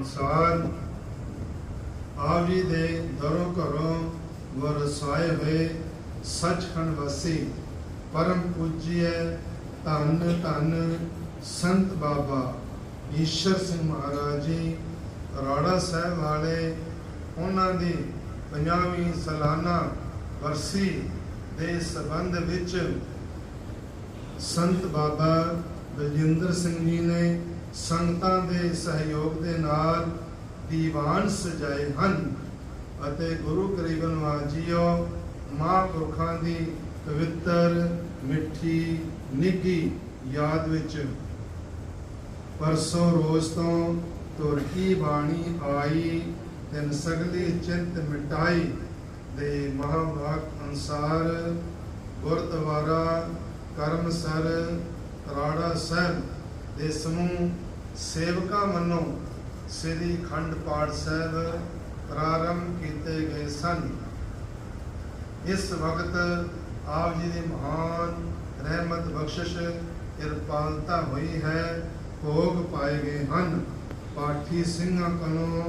ਅਨਸਾਰ ਆਪ ਜੀ ਦੇ ਦਰੋਂ ਘਰੋਂ ਵਰਸਾਏ ਹੋਏ ਸੱਚਖੰਡ ਵਾਸੀ ਪਰਮ ਪੂਜੀਏ ਧੰਨ ਧੰਨ ਸੰਤ ਬਾਬਾ ਈਸ਼ਰ ਸਿੰਘ ਮਹਾਰਾਜ ਜੀ ਰਾੜਾ ਸਾਹਿਬ ਵਾਲੇ, ਉਹਨਾਂ ਦੀ 50ਵੀਂ ਸਾਲਾਨਾ ਵਰਸੀ ਦੇ ਸਬੰਧ ਵਿੱਚ ਸੰਤ ਬਾਬਾ ਬਲਜਿੰਦਰ ਸਿੰਘ ਜੀ ਨੇ ਸੰਗਤਾਂ ਦੇ ਸਹਿਯੋਗ ਦੇ ਨਾਲ ਦੀਵਾਨ ਸਜਾਏ ਹਨ ਅਤੇ ਗੁਰੂ ਗਰੀਬ ਨਵਾਜ ਜੀਓ ਮਹਾਂਪੁਰਖਾਂ ਦੀ ਪਵਿੱਤਰ, ਮਿੱਠੀ, ਨਿੱਘੀ ਯਾਦ ਵਿੱਚ ਪਰਸੋਂ ਰੋਜ਼ ਤੋਂ ਤੁਰਕੀ ਬਾਣੀ ਆਈ, ਤਿੰਨ ਸਗਲੀ ਚਿੰਤ ਮਿਟਾਈ ਦੇ ਮਹਾਵਾਕ ਅਨਸਾਰ ਗੁਰਦੁਆਰਾ ਕਰਮਸਰ ਰਾੜਾ ਸਾਹਿਬ ਦੇ ਸਮੂਹ ਸੇਵਕਾਂ ਵੱਲੋਂ ਸ੍ਰੀ ਖੰਡ ਪਾਠ ਸਾਹਿਬ ਪ੍ਰਾਰੰਭ ਕੀਤੇ ਗਏ ਸਨ। ਇਸ ਵਕਤ ਆਪ ਜੀ ਦੀ ਮਹਾਨ ਰਹਿਮਤ ਬਖਸ਼ਿਸ਼, ਕਿਰਪਾਲਤਾ ਹੋਈ ਹੈ, ਭੋਗ ਪਾਏ ਗਏ ਹਨ। ਪਾਠੀ ਸਿੰਘਾਂ ਕੋਲੋਂ